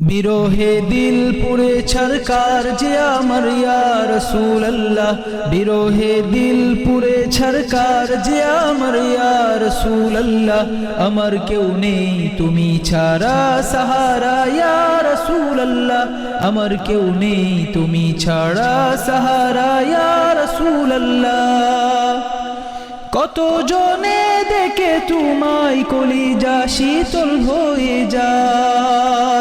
বিরোহে দিল পুরে ছরকার যে আমার ইয়া রসুল আল্লাহ বিরোহে দিল পুরে ছরকার যে আমার ইয়া রসুল আল্লাহ আমার কেউ নেই তুমি ছাড়া সাহারা ইয়া রসুল আল্লাহ আমার কেউ নেই তুমি ছাড়া সাহারা ইয়া রসুল আল্লাহ কত জনে দেখে তোমায় কলিজা শীতল হয়ে যায়।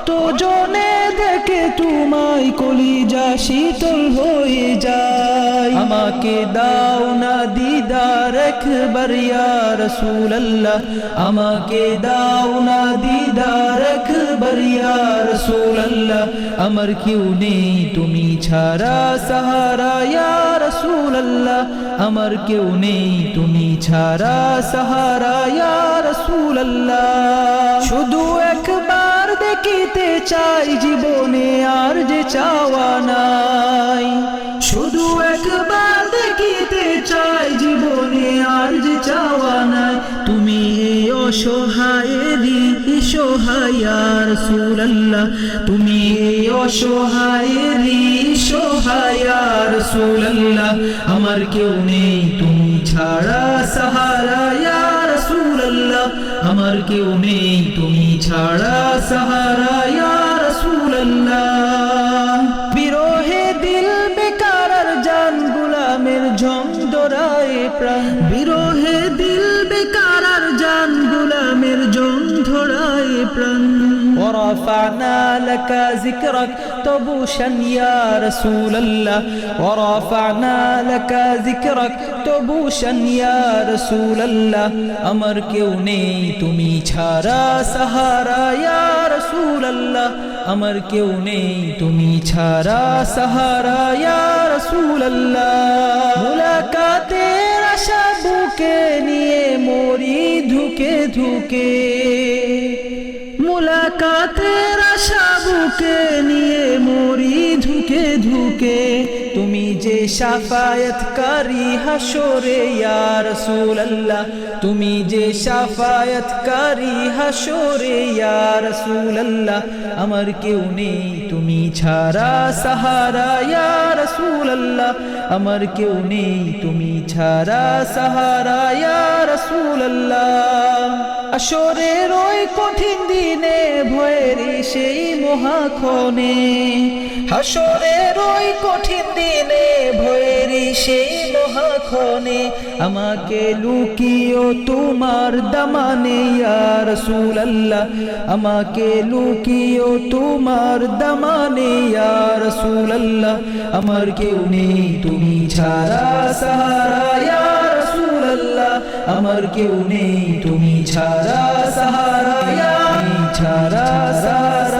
কত জনে দেখে তোমায় কলিজা শীতল হয়ে যায়? আমাকে দাও না দিদার একবার, ইয়া রাসূলুল্লাহ। আমাকে দাও না দিদার একবার, ইয়া রাসূলুল্লাহ। আমার কেউ নেই তুমি ছাড়া সাহারা, ইয়া রাসূলুল্লাহ। আমার কেউ নেই তুমি ছাড়া সাহারা, ইয়া রাসূলুল্লাহ। শুধু একবার দেখিতে চাই জীবনে আর যে চাওয়া নাই। শুধু একবার দেখিতে চাই জীবনে আর যে চাওয়া নাই। তুমি এই অসহায়েরই সহায়ার সুরাল্লাহ। তুমি এই অসহায়েরই সহায়ার সুরাল্লাহ। আমার কেউ নেই, তুমি ছাড়া সাহারা ইয়ার সুরাল্লাহ আমার কেউ নেই তুমি ছাড়া সাহারা ইয়ার সুরাল্লাহ বিরোহে দিল বেকার আর জান গুলামের ঝম দরায় প্রাণ বিরোহে দিল বেকার আর জান গুলামের ঝম ধরায় প্রাণ ورفعنا لك ذكرك طبوشا يا رسول الله ورفعنا لك ذكرك طبوشا يا رسول الله আমার কেউ নেই তুমি ছাড়া সাহারা ইয়া রাসূল আল্লাহ আমার কেউ নেই তুমি ছাড়া সাহারা ইয়া রাসূল আল্লাহ মুলাকাতের আশা বুকে নিয়ে মরি ধুকে ধুকে মুলাকাতের আশা বুকে নিয়ে মরি ধুকে ধুকে। তুমি যে সাফায়াতকারী হাসরে ইয়া রাসূলুল্লাহ। তুমি যে সাফায়াতকারী হাসরে ইয়া রাসূলুল্লাহ। আমার কেউ নেই, তুমি ছাড়া সাহারা, ইয়া রাসূলুল্লাহ। আমার কেউ নেই, তুমি ছাড়া সাহারা, ইয়া রাসূলুল্লাহ। আসরের ওই কঠিন দিনে, ভয়ের সেই মহাক্ষণে। হাসরের ওই কঠিন দিনে, ভয়ের সেই মহাক্ষণে আমাকে লুকিও তোমার দামানে, ইয়া রাসূলুল্লাহ। আমাকে লুকিও তোমার দামানে, ইয়া রাসূলুল্লাহ। আমার কেউ নেই তুমি ছাড়া সাহারা, ইয়া রাসূলুল্লাহ। আমার কেউ নেই তুমি ছাড়া সাহারা ছাড়া সাহারা।